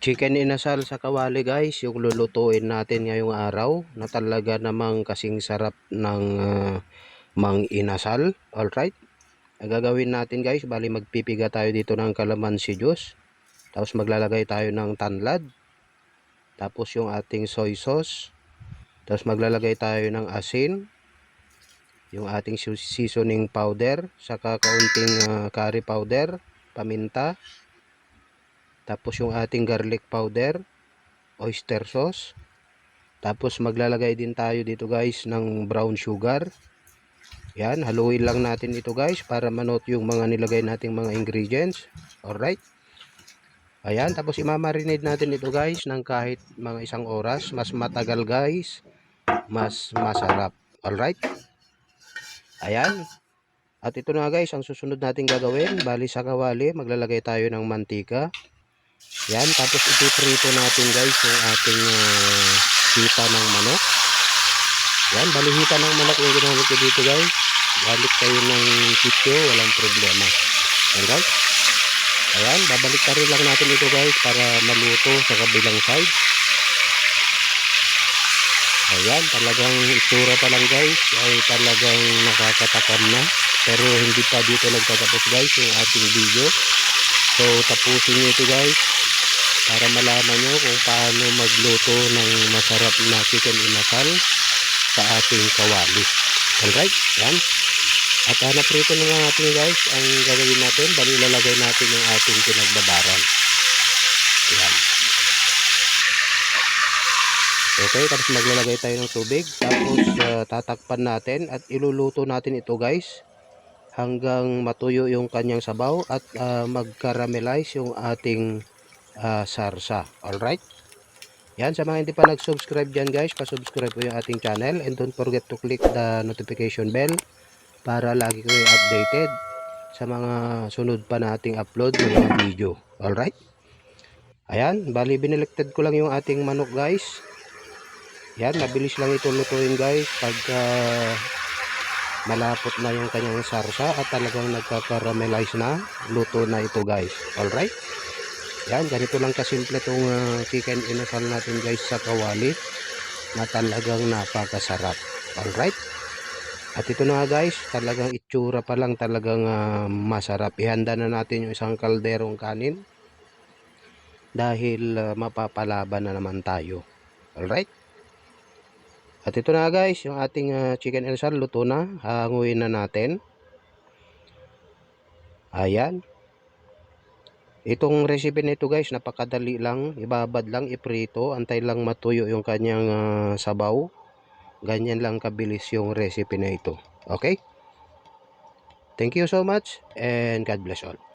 chicken inasal sa kawali guys yung lulutuin natin ngayong araw na talaga namang kasing sarap ng ah, mang inasal. Alright? Ang gagawin natin guys bali magpipiga tayo dito ng kalamansi juice. Tapos maglalagay tayo ng tanlad. Tapos yung ating soy sauce. Tapos maglalagay tayo ng asin. Yung ating seasoning powder. Saka kaunting ah, curry powder. Paminta tapos yung ating garlic powder, oyster sauce. Tapos maglalagay din tayo dito guys ng brown sugar. Yan, haluin lang natin ito guys para manot yung mga nilagay nating mga ingredients. Alright. Ayan, tapos imamarinate natin ito guys ng kahit mga isang oras. Mas matagal guys, mas masarap. Alright. Ayan. At ito na guys, ang susunod natin gagawin. Bali sa kawali, maglalagay tayo ng mantika. Yan, tapos ipiprito natin guys yung ating uh, hita ng manok. Yan, bali hita ng manok yung ginamit ko dito guys. Galit kayo ng sityo, walang problema. Alright? Ayan, babalik ka rin lang natin ito guys para maluto sa kabilang side. Ayan, talagang itsura pa lang guys ay talagang nakakatakam na. Pero hindi pa dito nagtatapos guys yung ating video. So tapusin nyo ito guys para malaman nyo kung paano magluto ng masarap na chicken inasal sa ating kawali. Alright, yan. At hanap rito na nga natin guys ang gagawin natin. Bali ilalagay natin yung ating pinagbabaran. Yan. Okay, tapos maglalagay tayo ng tubig. Tapos ah, tatakpan natin at iluluto natin ito guys hanggang matuyo yung kanyang sabaw at ah, mag-caramelize yung ating ah, sarsa. Alright? Yan, sa mga hindi pa nag-subscribe dyan guys, pa-subscribe po yung ating channel and don't forget to click the notification bell para lagi kayo updated sa mga sunod pa nating upload ng mga video. Alright? Ayan, bali biniligtad ko lang yung ating manok guys. Yan, mabilis lang ito lutuin guys pagka malapot na yung kanyang sarsa at talagang nagka-caramelize na luto na ito guys. Alright? Yan, ganito lang kasimple itong uh, chicken inasal natin guys sa kawali na talagang napakasarap. Alright? At ito na guys, talagang itsura pa lang talagang ah, masarap. Ihanda na natin yung isang kalderong kanin dahil ah, mapapalaban na naman tayo. Alright? At ito na guys, yung ating ah, chicken inasal luto na. Hanguin na natin. Ayan. Itong recipe nito guys, napakadali lang. Ibabad lang, iprito. Antay lang matuyo yung kanyang ah, sabaw. Ganyan lang kabilis yung recipe na ito. Okay? Thank you so much and God bless all.